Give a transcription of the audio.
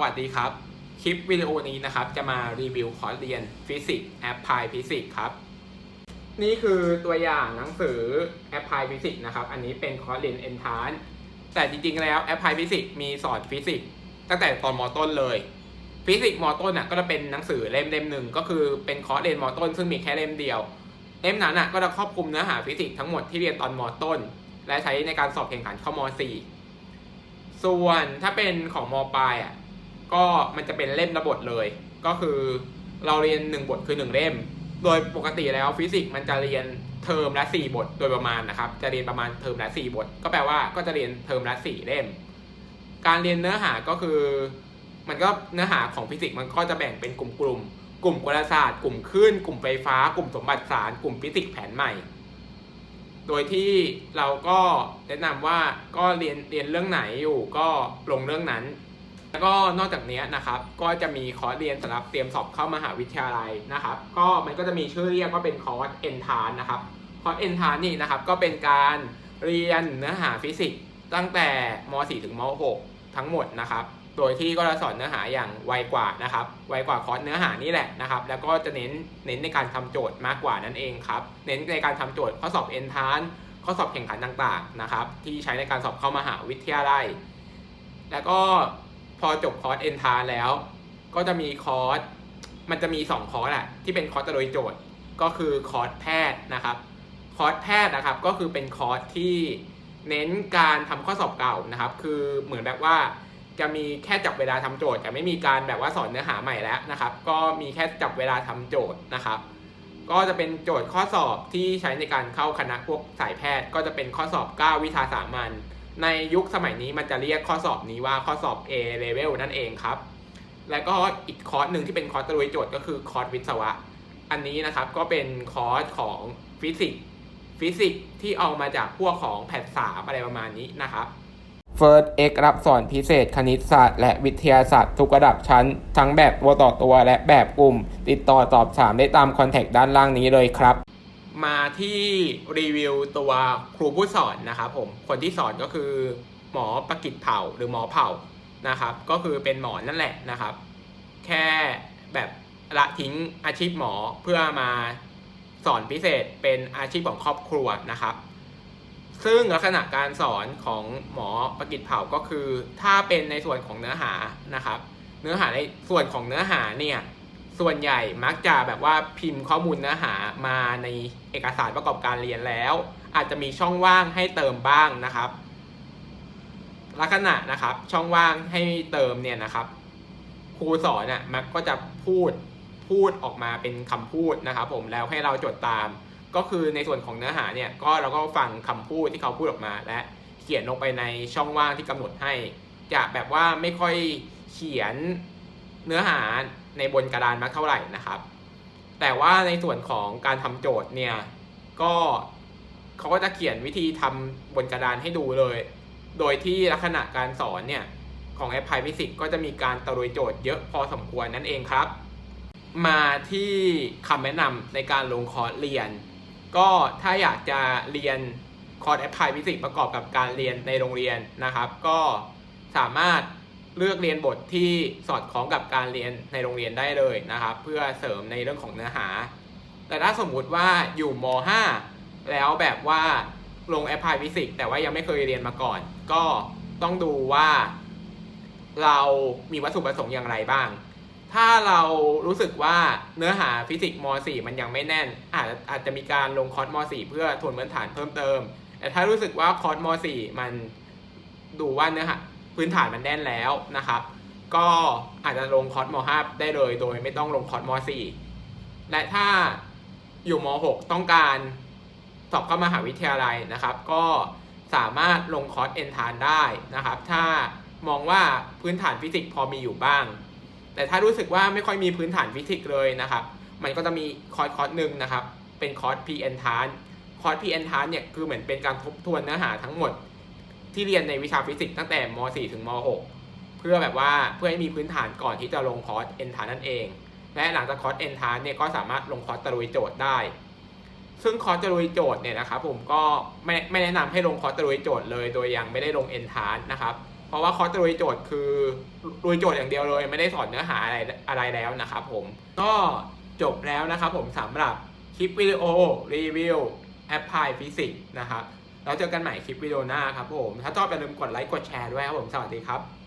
วัสดีครับ คลิปวิดีโอนี้นะครับ จะมารีวิวคอร์สเรียนฟิสิกส์แอปพลายฟิสิกส์ครับ นี่คือตัวอย่างหนังสือแอปพลายฟิสิกส์นะครับ อันนี้เป็นคอร์สเรียนเอนทานแต่จริงๆแล้วแอปพลายฟิสิกส์มีสอนฟิสิกส์ตั้งแต่ตอนมอต้นเลย ฟิสิกส์มอต้นน่ะก็จะเป็นหนังสือเล่มเล่มหนึ่งก็คือเป็นคอร์สเรียนมอต้น ซึ่งมีแค่เล่มเดียว เล่มนั้นน่ะก็จะครอบคลุมเนื้อหาฟิสิกส์ทั้งหมดที่เรียนตอนมอต้น และใช้ในการสอบแข่งขันเข้าม .4 ส่วนถ้าเป็นของมปลายอะ ก็มันจะเป็นเล่มระบทเลย ก็คือเราเรียน 1 บทคือ 1 เล่ม โดยปกติแล้วฟิสิกส์มันจะเรียนเทอมละ 4 บทโดยประมาณนะครับ จะเรียนประมาณเทอมละ 4 บท ก็แปลว่าก็จะเรียนเทอมละ 4 เล่ม การเรียนเนื้อหาก็คือ มันก็เนื้อหาของฟิสิกส์มันก็จะแบ่งเป็นกลุ่มๆ กลุ่มกลศาสตร์ กลุ่มคลื่น กลุ่มไฟฟ้า กลุ่มสมบัติสาร กลุ่มฟิสิกส์แผนใหม่ โดยที่เราก็แนะนำว่าก็เรียนเรียนเรื่องไหนอยู่ก็ลงเรื่องนั้น แล้วก็นอกจากนี้นะครับก็จะมีคอร์สเรียนสำหรับเตรียมสอบเข้ามหาวิทยาลัยนะครับ ก็มันก็จะมีชื่อเรียกว่าเป็นคอร์สเอนทานนะครับคอร์สเอนทานนี่นะครับก็เป็นการเรียนเนื้อหาฟิสิกส์ตั้งแต่ม .4 ถึงม .6 ทั้งหมดนะครับโดยที่ก็จะสอนเนื้อหาอย่างไวกว่านะครับ ไวกว่าคอร์สเนื้อหานี่แหละนะครับ แล้วก็จะเน้นเน้นในการทำโจทย์มากกว่านั่นเองครับ เน้นในการทำโจทย์ข้อสอบเอนทานข้อสอบแข่งขันต่างๆนะครับ ที่ใช้ในการสอบเข้ามหาวิทยาลัย แล้วก็ พอจบคอร์สเอนทาแล้ว ก็จะมีคอร์สมันจะมี 2 คอร์สแหละที่เป็นคอร์สโดยโจทย์ก็คือคอร์สแพทย์นะครับคอร์สแพทย์นะครับก็คือเป็นคอร์สที่เน้นการทำข้อสอบเก่านะครับ คือเหมือนแบบว่าจะมีแค่จับเวลาทำโจทย์แต่ไม่มีการแบบว่าสอนเนื้อหาใหม่แล้วนะครับ ก็มีแค่จับเวลาทำโจทย์นะครับ ก็จะเป็นโจทย์ข้อสอบที่ใช้ในการเข้าคณะพวกสายแพทย์ ก็จะเป็นข้อสอบ 9 วิชาสามัญ ในยุคสมัยนี้มันจะเรียกข้อสอบนี้ว่าข้อสอบ A level นั่นเองครับ แล้วก็อีกคอร์สหนึ่งที่เป็นคอร์สตะลุยโจทย์ก็คือคอร์สวิศวะ อันนี้นะครับก็เป็นคอร์สของฟิสิกส์ฟิสิกส์ที่เอามาจากพวกของแพทสามอะไรประมาณนี้นะครับ First X รับสอนพิเศษคณิตศาสตร์และวิทยาศาสตร์ทุกระดับชั้น ทั้งแบบตัวต่อตัวและแบบกลุ่ม ติดต่อสอบถามได้ตามคอนแทคด้านล่างนี้เลยครับ มาที่รีวิวตัวครูผู้สอนนะครับผมคนที่สอนก็คือหมอประกิตเผ่าหรือหมอเผ่านะครับ ก็คือเป็นหมอนั่นแหละนะครับ แค่แบบละทิ้งอาชีพหมอเพื่อมาสอนพิเศษเป็นอาชีพของครอบครัวนะครับ ซึ่งลักษณะการสอนของหมอประกิตเผ่าก็คือ ถ้าเป็นในส่วนของเนื้อหานะครับ เนื้อหาในส่วนของเนื้อหาเนี่ย ส่วนใหญ่มักจะแบบว่าพิมพ์ข้อมูลเนื้อหามาในเอกสารประกอบการเรียนแล้ว อาจจะมีช่องว่างให้เติมบ้างนะครับ ลักษณะนะครับช่องว่างให้เติมเนี่ยนะครับครูสอนน่ะมักก็จะพูดพูดออกมาเป็นคำพูดนะครับ ผมแล้วให้เราจดตาม ก็คือในส่วนของเนื้อหาเนี่ยก็เราก็ฟังคำพูดที่เขาพูดออกมา และเขียนลงไปในช่องว่างที่กำหนดให้ จะแบบว่าไม่ค่อยเขียน เนื้อหาในบนกระดานมากเท่าไหร่นะครับ แต่ว่าในส่วนของการทำโจทย์เนี่ยก็เขาก็จะเขียนวิธีทำบนกระดานให้ดูเลย โดยที่ลักษณะการสอนเนี่ยของแอปพลายฟิสิกก็จะมีการตะลุยโจทย์เยอะพอสมควรนั่นเองครับ มาที่คำแนะนำในการลงคอร์สเรียน ก็ถ้าอยากจะเรียนคอร์สแอปพลายฟิสิกประกอบกับการเรียนในโรงเรียนนะครับ ก็สามารถ เลือกเรียนบทที่สอดคล้องกับการเรียนในโรงเรียนได้เลยนะครับ เพื่อเสริมในเรื่องของเนื้อหา แต่ถ้าสมมุติว่าอยู่ม .5 แล้วแบบว่าลงแอปพลายฟิสิกแต่ว่ายังไม่เคยเรียนมาก่อน ก็ต้องดูว่า เรามีวัตถุประสงค์อย่างไรบ้าง ถ้าเรารู้สึกว่าเนื้อหาฟิสิกส์ม .4 มันยังไม่แน่น อาจอาจจะมีการลงคอร์สม .4 เพื่อทวนพื้นฐานเพิ่มเติม แต่ถ้ารู้สึกว่าคอร์สม .4 มันดูว่าเนื้อหา พื้นฐานมันแน่นแล้วนะครับ ก็อาจจะลงคอร์สม .5 ได้เลยโดยไม่ต้องลงคอร์สม .4 และถ้าอยู่ม .6 ต้องการสอบเข้ามหาวิทยาลัยนะครับ ก็สามารถลงคอร์สเอนทานได้นะครับ ถ้ามองว่าพื้นฐานฟิสิกส์พอมีอยู่บ้าง แต่ถ้ารู้สึกว่าไม่ค่อยมีพื้นฐานฟิสิกส์เลยนะครับ มันก็จะมีคอร์สคอร์สหนึ่งนะครับ เป็นคอร์ส PN t a n คอร์ส PN t a n เนี่ยคือเหมือนเป็นการทบทวนเนื้อหาทั้งหมด ที่เรียนในวิชาฟิสิกส์ตั้งแต่ม .4 ถึงม .6 เพื่อแบบว่าเพื่อให้มีพื้นฐานก่อนที่จะลงคอร์ส N t a n นั่นเอง และหลังจากคอร์ส N t a n เนี่ยก็สามารถลงคอร์สตะลุยโจทย์ได้ ซึ่งคอร์สตะลุยโจทย์เนี่ยนะครับผมก็ไม่ไม่แนะนำให้ลงคอร์สตะลุยโจทย์เลยโดยยังไม่ได้ลง N t a n นนะครับเพราะว่าคอร์สลุยโจทย์คือลุยโจทย์อย่างเดียวเลย ไม่ได้สอนเนื้อหาอะไรอะไรแล้วนะครับผมก็จบแล้วนะครับผมสำหรับคลิปวิดีโอรีวิวแอปพลายฟิสิกส์นะครับ แล้วเจอกันใหม่คลิปวิดีโอหน้าครับผม ถ้าชอบอย่าลืมกดไลค์กดแชร์ด้วยครับผม สวัสดีครับ